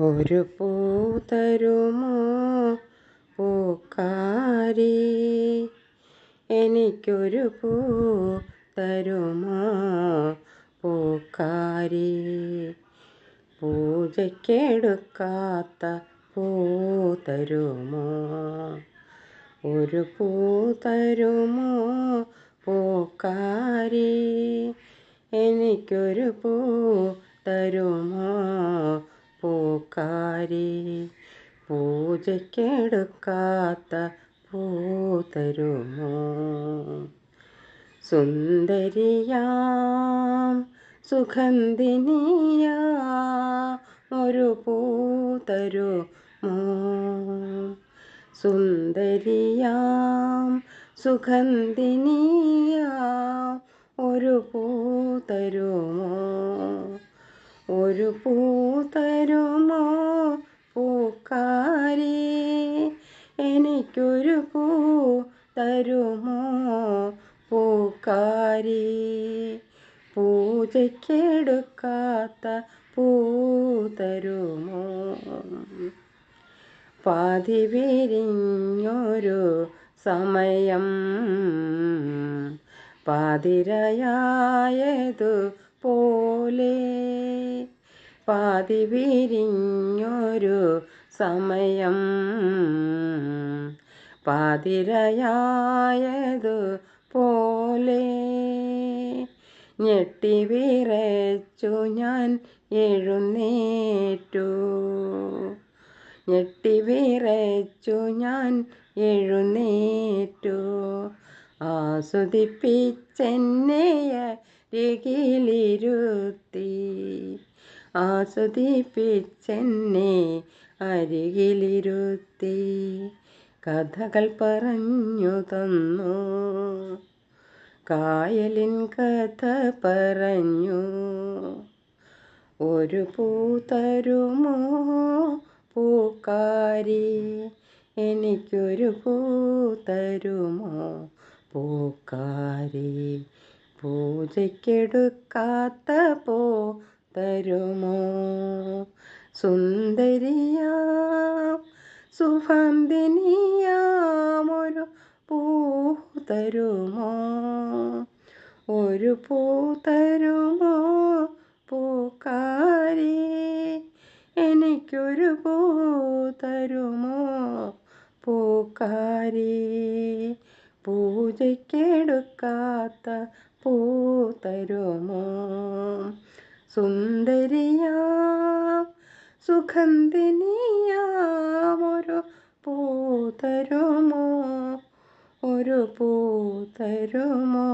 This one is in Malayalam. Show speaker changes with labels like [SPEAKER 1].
[SPEAKER 1] ഒരു പൂ തരുമോ പൂക്കാരി? എനിക്കൊരു പൂ തരുമോ പൂക്കാരി? പൂജയ്ക്കെടുക്കാത്ത പൂ തരുമോ? ഒരു പൂ തരുമോ പൂക്കാരി? എനിക്കൊരു പൂ തരുമോ പൂക്കാരി പൂജയ്ക്കെടുക്കാത്ത പൂതരുമോ? സുന്ദരിയാം സുഗന്ധിനിയ ഒരു പൂതരുമോ? സുന്ദരിയാം സുഗന്ധിനിയ ഒരു പൂതരുമോ? ഒരു പൂ പൂക്കാരി എനിക്കൊരു പൂ തരുമോ? പൂക്കാരേ പൂജയ്ക്കെടുക്കാത്ത പൂ തരുമോ? പാതി വിരിഞ്ഞൊരു സമയം പാതിരയായതു പോലെ പാതി വിരിഞ്ഞൊരു സമയം പാതിരയായതു പോലെ ഞെട്ടി വിറച്ചു ഞാൻ എഴുന്നേറ്റു. ഞെട്ടി വിറച്ചു ഞാൻ എഴുന്നേറ്റു. ആസ്വദിപ്പിച്ചെന്നെയരികിലിരുത്തി. ആസ്വദിപ്പിച്ചെന്നെ അരികിലിരുത്തി കഥകൾ പറഞ്ഞു തന്നു. കായലിൻ കഥ പറഞ്ഞു. ഒരു പൂ തരുമോ പൂക്കാരി? എനിക്കൊരു പൂ തരുമോ പൂക്കാരി? പൂജയ്ക്കെടുക്കാത്ത പൂ തരുമോ? സുന്ദരിയാം സുഗന്ധിനിയാമൊരു പൂ തരുമോ? ഒരു പൂ തരുമോ പൂക്കാരി? എനിക്കൊരു പൂ തരുമോ പൂക്കാരി? പൂജയ്ക്കെടുക്കാത്ത പൂ തരുമോ? സുന്ദരിയാം സുഗന്ധിനിയാമൊരു പൂ തരുമോ? ഒരു പൂ തരുമോ?